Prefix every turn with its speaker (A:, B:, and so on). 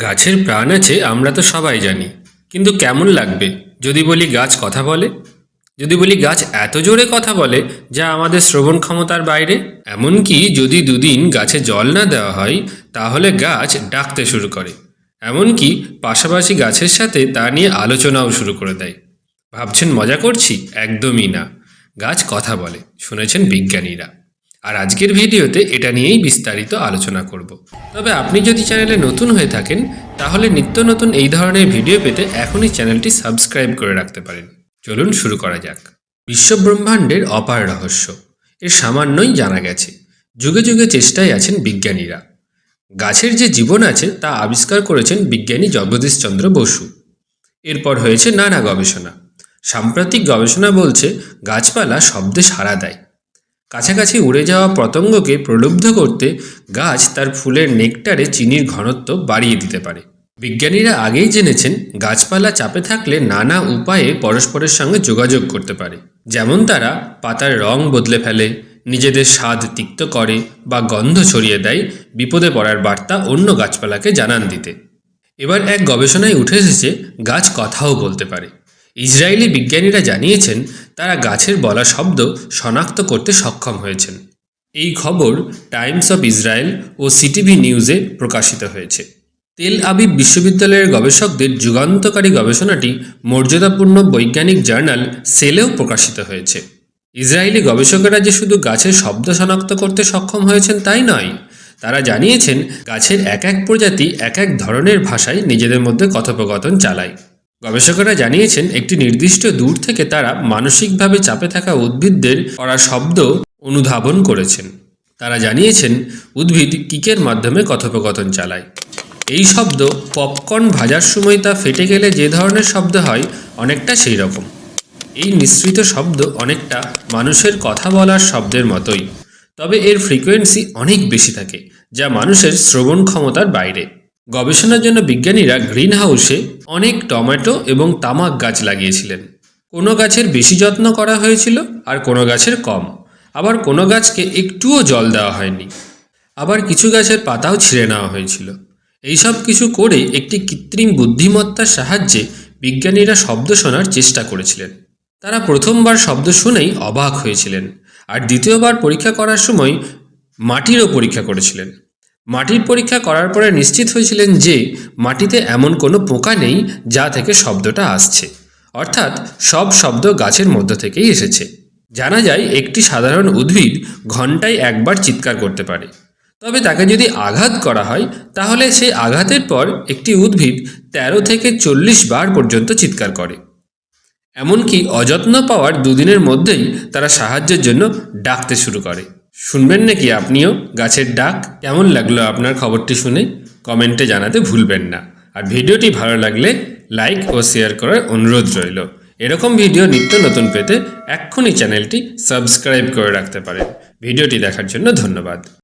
A: গাছের প্রাণ আছে, আমরা তো সবাই জানি। কিন্তু কেমন লাগবে? যদি বলি গাছ কথা বলে? যদি বলি গাছ এত জোরে কথা বলে যা আমাদের শ্রবণ ক্ষমতার বাইরে? এমনকি যদি দুদিন গাছে জল না দেওয়া হয়, তাহলে গাছ ডাকতে শুরু করে। এমনকি পাশাপাশি গাছের সাথে তা নিয়ে আলোচনাও শুরু করে দেয়। ভাবছেন মজা করছি? একদমই না। গাছ কথা বলে, শুনেছেন বিজ্ঞানীরা। আর আজকের ভিডিওতে এটা নিয়েই বিস্তারিত আলোচনা করব। তবে আপনি যদি চ্যানেলে নতুন হয়ে থাকেন, তাহলে নিত্য নতুন এই ধরনের ভিডিও পেতে এখনই চ্যানেলটি সাবস্ক্রাইব করে রাখতে পারেন। চলুন শুরু করা যাক। বিশ্বব্রহ্মাণ্ডের অপার রহস্য। এর সামান্যই জানা গেছে, যুগে যুগে চেষ্টায় আছেন বিজ্ঞানীরা। গাছের যে জীবন আছে, তা আবিষ্কার করেছেন বিজ্ঞানী জগদীশচন্দ্র বসু। এরপর হয়েছে নানা গবেষণা। সাম্প্রতিক গবেষণা বলছে, গাছপালা শব্দে সাড়া দেয়। কাছাকাছি উড়ে যাওয়া পতঙ্গকে প্রলুব্ধ করতে গাছ তার ফুলের নেকটারে চিনির ঘনত্ব বাড়িয়ে দিতে পারে। বিজ্ঞানীরা আগেই জেনেছেন, গাছপালা চাপে থাকলে নানা উপায়ে পরস্পরের সঙ্গে যোগাযোগ করতে পারে। যেমন তারা পাতার রং বদলে ফেলে, নিজেদের স্বাদ তিক্ত করে বা গন্ধ ছড়িয়ে দেয় বিপদে পড়ার বার্তা অন্য গাছপালাকে জানান দিতে। এবার এক গবেষণায় উঠে এসেছে, গাছ কথাও বলতে পারে। ইসরায়েলি বিজ্ঞানীরা জানিয়েছেন, তারা গাছের বলা শব্দ শনাক্ত করতে সক্ষম হয়েছেন। এই খবর টাইমস অফ ইসরায়েল ও সিটিভি নিউজে প্রকাশিত হয়েছে। তেল আবিব বিশ্ববিদ্যালয়ের গবেষকদের যুগান্তকারী গবেষণাটি মর্যাদাপূর্ণ বৈজ্ঞানিক জার্নাল সেলেও প্রকাশিত হয়েছে। ইসরায়েলি গবেষকেরা যে শুধু গাছের শব্দ শনাক্ত করতে সক্ষম হয়েছেন তাই নয়, তারা জানিয়েছেন, গাছের এক এক প্রজাতি এক এক ধরনের ভাষায় নিজেদের মধ্যে কথোপকথন চালায়। গবেষকেরা জানিয়েছেন, একটি নির্দিষ্ট দূর থেকে তারা মানসিকভাবে চাপে থাকা উদ্ভিদদের করা শব্দ অনুধাবন করেছেন। তারা জানিয়েছেন, উদ্ভিদ কিকের মাধ্যমে কথোপকথন চালায়। এই শব্দ পপকর্ন ভাজার সময় তা ফেটে গেলে যে ধরনের শব্দ হয়, অনেকটা সেই রকম। এই মিশ্রিত শব্দ অনেকটা মানুষের কথা বলার শব্দের মতোই। তবে এর ফ্রিকোয়েন্সি অনেক বেশি থাকে, যা মানুষের শ্রবণ ক্ষমতার বাইরে। গবেষণার জন্য বিজ্ঞানীরা গ্রিন হাউসে অনেক টমেটো এবং তামাক গাছ লাগিয়েছিলেন। কোনো গাছের বেশি যত্ন করা হয়েছিল আর কোনো গাছের কম। আবার কোনো গাছকে একটুও জল দেওয়া হয়নি। আবার কিছু গাছের পাতাও ছিঁড়ে নেওয়া হয়েছিল। এইসব কিছু করে একটি কৃত্রিম বুদ্ধিমত্তার সাহায্যে বিজ্ঞানীরা শব্দ শোনার চেষ্টা করেছিলেন। তারা প্রথমবার শব্দ শুনেই অবাক হয়েছিলেন আর দ্বিতীয়বার পরীক্ষা করার সময় মাটিরও পরীক্ষা করেছিলেন। মাটির পরীক্ষা করার পরে নিশ্চিত হয়েছিলেন যে মাটিতে এমন কোনো পোকা নেই যা থেকে শব্দটা আসছে। অর্থাৎ সব শব্দ গাছের মধ্য থেকেই এসেছে। জানা যায় একটি সাধারণ উদ্ভিদ ঘন্টায় একবার চিৎকার করতে পারে। তবে তাকে যদি আঘাত করা হয়, তাহলে সেই আঘাতের পর একটি উদ্ভিদ তেরো থেকে চল্লিশ বার পর্যন্ত চিৎকার করে। এমনকি অযত্ন পাওয়ার দুদিনের মধ্যেই তারা সাহায্যের জন্য ডাকতে শুরু করে। শুনবেন নাকি আপনিও? গাছের ডাক কেমন লাগল আপনার খবরটি শুনে কমেন্টে জানাতে ভুলবেন না। আর ভিডিওটি ভালো লাগলে লাইক ও শেয়ার করার অনুরোধ রইল। এরকম ভিডিও নিত্য নতুন পেতে এক্ষুনি চ্যানেলটি সাবস্ক্রাইব করে রাখতে পারেন। ভিডিওটি দেখার জন্য ধন্যবাদ।